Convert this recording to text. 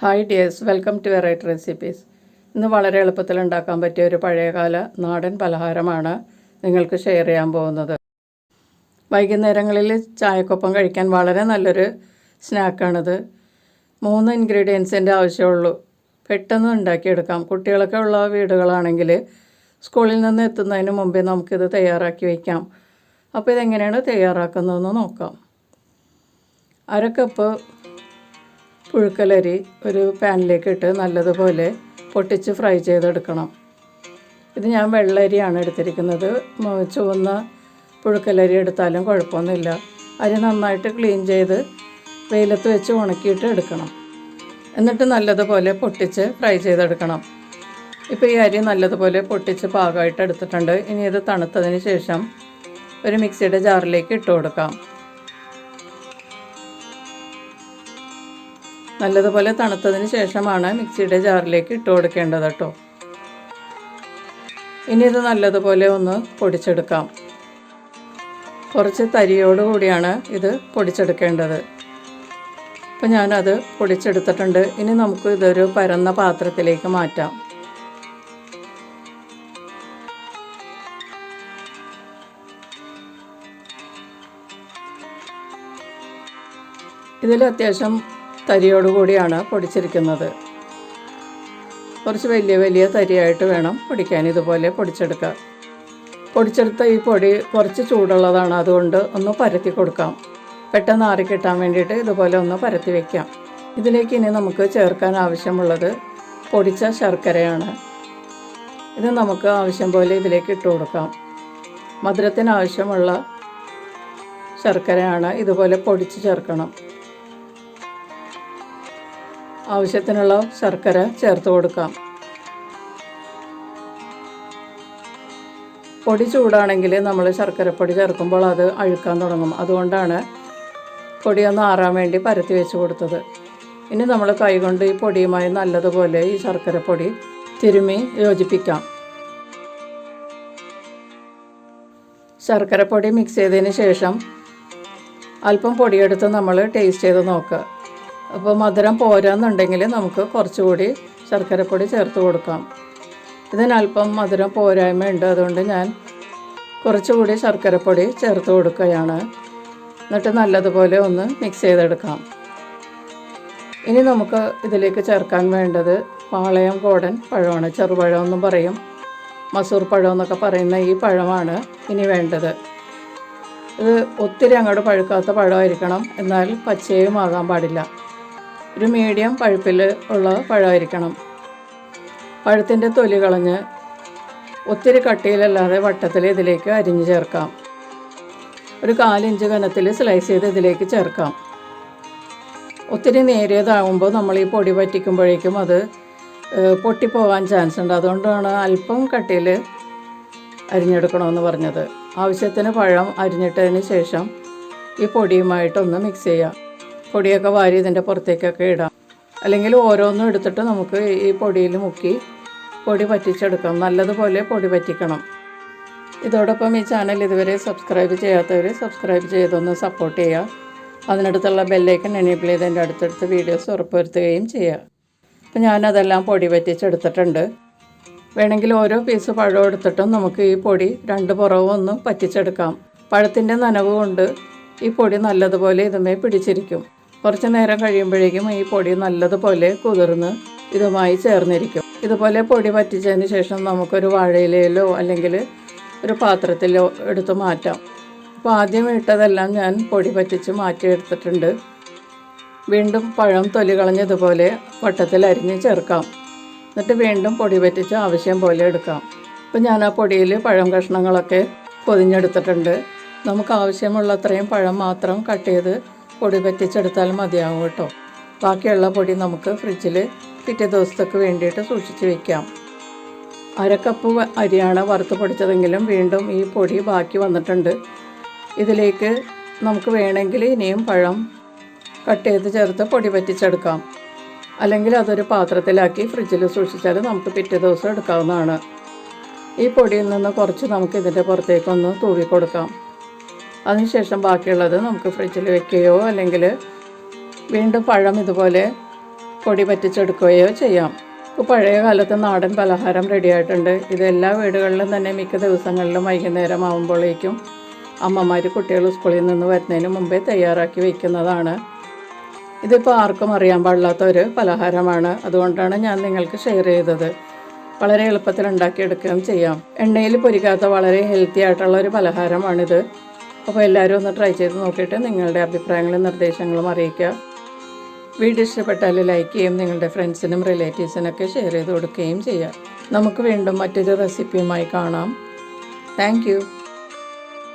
Hi dears welcome to variety recipes ഇന്ന് വളരെ എളുപ്പത്തിൽ ഉണ്ടാക്കാൻ പറ്റിയ ഒരു പഴയകാല നാടൻ പലഹാരമാണ് നിങ്ങൾക്ക് ഷെയർ ചെയ്യാൻ പോകുന്നത്. വൈകുന്നേരങ്ങളിൽ ചായക്കൊപ്പം കഴിക്കാൻ വളരെ നല്ലൊരു സ്നാക്കാണിത് മൂന്ന് ഇൻഗ്രീഡിയൻസിന്റെ ആവശ്യമുള്ളൂ. പെട്ടെന്ന് ഉണ്ടാക്കിയെടുക്കാം. കുട്ടികളൊക്കെ ഉള്ള വീടുകളാണെങ്കിൽ സ്കൂളിൽ നിന്ന് എത്തുന്നതിന് മുമ്പേ നമുക്കിത് തയ്യാറാക്കി വയ്ക്കാം അപ്പോൾ ഇതെങ്ങനെയാണ് തയ്യാറാക്കുന്നതെന്ന് നോക്കാം. അര കപ്പ് പുഴുക്കലരി ഒരു പാനിലേക്ക് ഇട്ട് നല്ലതുപോലെ പൊട്ടിച്ച് ഫ്രൈ ചെയ്തെടുക്കണം. ഇത് ഞാൻ വെള്ളരിയാണ് എടുത്തിരിക്കുന്നത്. ചുവന്ന പുഴുക്കലരി എടുത്താലും കുഴപ്പമൊന്നുമില്ല. അരി നന്നായിട്ട് ക്ലീൻ ചെയ്ത് വെയിലത്ത് വെച്ച് ഉണക്കിയിട്ട് എടുക്കണം. എന്നിട്ട് നല്ലതുപോലെ പൊട്ടിച്ച് ഫ്രൈ ചെയ്തെടുക്കണം. ഇപ്പോൾ ഈ അരി നല്ലതുപോലെ പൊട്ടിച്ച് പാകമായിട്ട് എടുത്തിട്ടുണ്ട്. ഇനി ഇത് തണുത്തതിന് ശേഷം ഒരു മിക്സിയുടെ ജാറിലേക്ക് ഇട്ട് കൊടുക്കാം. നല്ലതുപോലെ തണുത്തതിന് ശേഷമാണ് മിക്സിയുടെ ജാറിലേക്ക് ഇട്ട് കൊടുക്കേണ്ടത് കേട്ടോ. ഇനി ഇത് നല്ലതുപോലെ ഒന്ന് പൊടിച്ചെടുക്കാം. കുറച്ച് തരിയോട് കൂടിയാണ് ഇത് പൊടിച്ചെടുക്കേണ്ടത്. അപ്പം ഞാനത് പൊടിച്ചെടുത്തിട്ടുണ്ട്. ഇനി നമുക്ക് ഇതൊരു പരന്ന പാത്രത്തിലേക്ക് മാറ്റാം. ഇതിൽ അത്യാവശ്യം തരിയോട് കൂടിയാണ് പൊടിച്ചിരിക്കുന്നത്. കുറച്ച് വലിയ വലിയ തരിയായിട്ട് വേണം പൊടിക്കാൻ ഇതുപോലെ പൊടിച്ചെടുക്കുക പൊടിച്ചെടുത്ത ഈ പൊടി കുറച്ച് ചൂടുള്ളതാണ് അതുകൊണ്ട് ഒന്ന് പരത്തി കൊടുക്കാം. പെട്ടെന്ന് ആറി കിട്ടാൻ വേണ്ടിയിട്ട് ഇതുപോലെ ഒന്ന് പരത്തി വയ്ക്കാം ഇതിലേക്ക് ഇനി നമുക്ക് ചേർക്കാൻ ആവശ്യമുള്ളത് പൊടിച്ച ശർക്കരയാണ്. ഇത് നമുക്ക് ആവശ്യം പോലെ ഇതിലേക്ക് ഇട്ട് കൊടുക്കാം. മധുരത്തിന് ആവശ്യമുള്ള ശർക്കരയാണ് ഇതുപോലെ പൊടിച്ച് ചേർക്കണം. ആവശ്യത്തിനുള്ള ശർക്കര ചേർത്ത് കൊടുക്കാം. പൊടി ചൂടാണെങ്കിൽ നമ്മൾ ശർക്കരപ്പൊടി ചേർക്കുമ്പോൾ അത് അഴുക്കാൻ തുടങ്ങും. അതുകൊണ്ടാണ് പൊടിയൊന്ന് ആറാൻ വേണ്ടി പരത്തി വെച്ച് കൊടുത്തത്. ഇനി നമ്മൾ കൈകൊണ്ട് ഈ പൊടിയുമായി നല്ലതുപോലെ ഈ ശർക്കരപ്പൊടി തിരുമി യോജിപ്പിക്കാം. ശർക്കരപ്പൊടി മിക്സ് ചെയ്തതിന് ശേഷം അല്പം പൊടിയെടുത്ത് നമ്മൾ ടേസ്റ്റ് ചെയ്ത് നോക്കുക. അപ്പോൾ മധുരം പോരാന്നുണ്ടെങ്കിൽ നമുക്ക് കുറച്ചുകൂടി ശർക്കരപ്പൊടി ചേർത്ത് കൊടുക്കാം. ഇതിനല്പം മധുരം പോരായ്മയുണ്ട്. അതുകൊണ്ട് ഞാൻ കുറച്ചുകൂടി ശർക്കരപ്പൊടി ചേർത്ത് കൊടുക്കുകയാണ്. എന്നിട്ട് നല്ലതുപോലെ ഒന്ന് മിക്സ് ചെയ്തെടുക്കാം. ഇനി നമുക്ക് ഇതിലേക്ക് ചേർക്കാൻ വേണ്ടത് പാളയം കോടൻ പഴമാണ്. ചെറുപഴം എന്നും പറയും. മസൂർ പഴം എന്നൊക്കെ പറയുന്ന ഈ പഴമാണ് ഇനി വേണ്ടത്. ഇത് ഒത്തിരി അങ്ങോട്ട് പഴുക്കാത്ത പഴമായിരിക്കണം. എന്നാൽ പച്ചയും ആകാൻ പാടില്ല. ഒരു മീഡിയം പഴുപ്പിൽ ഉള്ള പഴമായിരിക്കണം. പഴത്തിന്റെ തൊലി കളഞ്ഞ് ഒത്തിരി കട്ടിയിലല്ലാതെ വട്ടത്തിൽ ഇതിലേക്ക് അരിഞ്ഞ് ചേർക്കാം. ഒരു കാലിഞ്ച് കനത്തിൽ സ്ലൈസ് ചെയ്ത് ഇതിലേക്ക് ചേർക്കാം. ഒത്തിരി നേരിയതാകുമ്പോൾ നമ്മൾ ഈ പൊടി പറ്റിക്കുമ്പോഴേക്കും അത് പൊട്ടിപ്പോവാൻ ചാൻസ് ഉണ്ട്. അതുകൊണ്ടാണ് അല്പം കട്ടിയിൽ അരിഞ്ഞെടുക്കണമെന്ന് പറഞ്ഞത്. ആവശ്യത്തിന് പഴം അരിഞ്ഞിട്ടതിന് ശേഷം ഈ പൊടിയുമായിട്ടൊന്ന് മിക്സ് ചെയ്യാം. പൊടിയൊക്കെ വാരി ഇതിന്റെ പുറത്തേക്കൊക്കെ ഇടാം. അല്ലെങ്കിൽ ഓരോന്നും എടുത്തിട്ട് നമുക്ക് ഈ പൊടിയിൽ മുക്കി പൊടി പറ്റിച്ചെടുക്കാം നല്ലതുപോലെ പൊടി പറ്റിക്കണം ഇതോടൊപ്പം ഈ ചാനൽ ഇതുവരെ സബ്സ്ക്രൈബ് ചെയ്യാത്തവർ സബ്സ്ക്രൈബ് ചെയ്തൊന്ന് സപ്പോർട്ട് ചെയ്യുക അതിനടുത്തുള്ള ബെല്ലൈക്കൺ എനേബിൾ ചെയ്ത് എന്റെ അടുത്തടുത്ത് വീഡിയോസ് ഉറപ്പുവരുത്തുകയും ചെയ്യുക അപ്പം ഞാനതെല്ലാം പൊടി പറ്റിച്ചെടുത്തിട്ടുണ്ട് വേണമെങ്കിൽ ഓരോ പീസ് പഴം എടുത്തിട്ടും നമുക്ക് ഈ പൊടി രണ്ട് പുറവും ഒന്ന് പറ്റിച്ചെടുക്കാം പഴത്തിന്റെ നനവ് കൊണ്ട് ഈ പൊടി നല്ലതുപോലെ ഇതുമേ പിടിച്ചിരിക്കും. കുറച്ച് നേരം കഴിയുമ്പോഴേക്കും ഈ പൊടി നല്ലതുപോലെ കുതിർന്ന് ഇതുമായി ചേർന്നിരിക്കും. ഇതുപോലെ പൊടി പറ്റിച്ചതിന് ശേഷം നമുക്കൊരു വാഴയിലയിലോ അല്ലെങ്കിൽ ഒരു പാത്രത്തിലോ എടുത്ത് മാറ്റാം. അപ്പോൾ ആദ്യം ഇട്ടതെല്ലാം ഞാൻ പൊടി പറ്റിച്ച് മാറ്റിയെടുത്തിട്ടുണ്ട്. വീണ്ടും പഴം തൊലി കളഞ്ഞതുപോലെ വട്ടത്തിൽ അരിഞ്ഞ് ചേർക്കാം. എന്നിട്ട് വീണ്ടും പൊടി പറ്റിച്ച് ആവശ്യം പോലെ എടുക്കാം. അപ്പോൾ ഞാൻ ആ പൊടിയിൽ പഴം കഷ്ണങ്ങളൊക്കെ പൊതിഞ്ഞെടുത്തിട്ടുണ്ട്. നമുക്ക് ആവശ്യമുള്ള അത്രയും പഴം മാത്രം കട്ട് ചെയ്ത് പൊടി പറ്റിച്ചെടുത്താൽ മതിയാവും കേട്ടോ. ബാക്കിയുള്ള പൊടി നമുക്ക് ഫ്രിഡ്ജിൽ പിറ്റേ ദിവസത്തേക്ക് വേണ്ടിയിട്ട് സൂക്ഷിച്ച് വയ്ക്കാം അരക്കപ്പ് അരിയാണ് വറുത്ത് പൊടിച്ചതെങ്കിലും വീണ്ടും ഈ പൊടി ബാക്കി വന്നിട്ടുണ്ട്. ഇതിലേക്ക് നമുക്ക് വേണമെങ്കിൽ ഇനിയും പഴം കട്ട് ചെയ്ത് ചേർത്ത് പൊടി പറ്റിച്ചെടുക്കാം. അല്ലെങ്കിൽ അതൊരു പാത്രത്തിലാക്കി ഫ്രിഡ്ജിൽ സൂക്ഷിച്ചാൽ നമുക്ക് പിറ്റേ ദിവസം എടുക്കാവുന്നതാണ്. ഈ പൊടിയിൽ നിന്ന് കുറച്ച് നമുക്ക് ഇതിന്റെ പുറത്തേക്കൊന്ന് തൂവി കൊടുക്കാം അതിനുശേഷം ബാക്കിയുള്ളത് നമുക്ക് ഫ്രിഡ്ജിൽ വെക്കുകയോ അല്ലെങ്കിൽ വീണ്ടും പഴം ഇതുപോലെ പൊടി പറ്റിച്ചെടുക്കുകയോ ചെയ്യാം. ഇപ്പോൾ പഴയ കാലത്ത് നാടൻ പലഹാരം റെഡിയായിട്ടുണ്ട് ഇത് എല്ലാ വീടുകളിലും തന്നെ മിക്ക ദിവസങ്ങളിലും വൈകുന്നേരം ആകുമ്പോഴേക്കും അമ്മമാർ കുട്ടികൾ സ്കൂളിൽ നിന്ന് വരുന്നതിന് മുമ്പേ തയ്യാറാക്കി വയ്ക്കുന്നതാണ് ഇതിപ്പോൾ ആർക്കും അറിയാൻ പാടില്ലാത്ത ഒരു പലഹാരമാണ്. അതുകൊണ്ടാണ് ഞാൻ നിങ്ങൾക്ക് ഷെയർ ചെയ്തത്. വളരെ എളുപ്പത്തിൽ ഉണ്ടാക്കിയെടുക്കുകയും ചെയ്യാം. എണ്ണയിൽ പൊരിക്കാത്ത വളരെ ഹെൽത്തി ആയിട്ടുള്ള ഒരു പലഹാരമാണിത്. അപ്പോൾ എല്ലാവരും ഒന്ന് ട്രൈ ചെയ്ത് നോക്കിയിട്ട് നിങ്ങളുടെ അഭിപ്രായങ്ങളും നിർദ്ദേശങ്ങളും അറിയിക്കുക. വീഡിയോ ഇഷ്ടപ്പെട്ടാൽ ലൈക്ക് ചെയ്യും നിങ്ങളുടെ ഫ്രണ്ട്സിനും റിലേറ്റീവ്സിനൊക്കെ ഷെയർ ചെയ്ത് കൊടുക്കുകയും ചെയ്യാം. നമുക്ക് വീണ്ടും മറ്റൊരു റെസിപ്പിയുമായി കാണാം. താങ്ക്